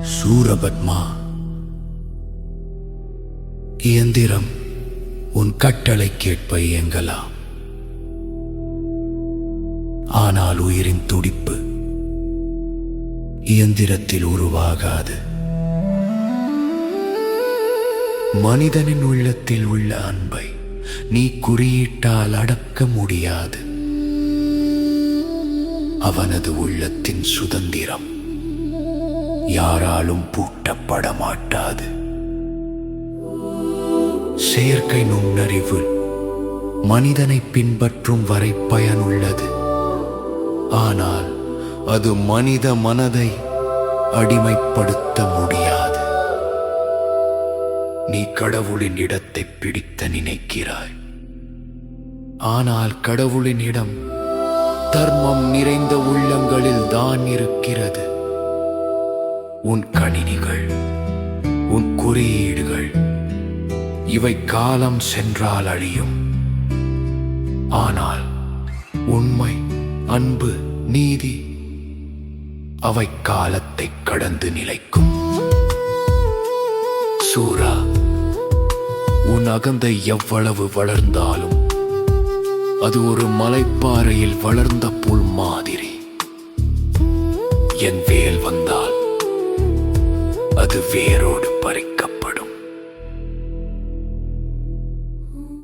சூரபத்மா இயந்திரம் உன் கட்டளை கேட்ப இயங்கலாம் ஆனால் உயிரின் துடிப்பு இயந்திரத்தில் உருவாகாது. மனிதனின் உள்ளத்தில் உள்ள அன்பை நீ குறியீட்டால் அடக்க முடியாது. அவனது உள்ளத்தின் சுதந்திரம் யாராலும் பூட்டப்பட மாட்டாது செயற்கை நுண்ணறிவு மனிதனை பின்பற்றும் வரை பயனுள்ளது. ஆனால் அது மனித மனதை அடிமைப்படுத்த முடியாது. நீ கடவுளின் இடத்தை பிடித்த நினைக்கிறாய். ஆனால் கடவுளின் இடம் தர்மம் நிறைந்த உள்ளங்களில் தான் இருக்கிறது. உன் கணினிகள் உன் குறியீடுகள் இவை காலம் சென்றால் அழியும். ஆனால் உண்மை அன்பு நீதி அவை காலத்தை கடந்து நிலைக்கும். சூரா உன் அகந்தை எவ்வளவு வளர்ந்தாலும் அது ஒரு மலைப்பாறையில் வளர்ந்த புல் மாதிரி. என் வேல் வந்தால் அது வேரோடு பறிக்கும்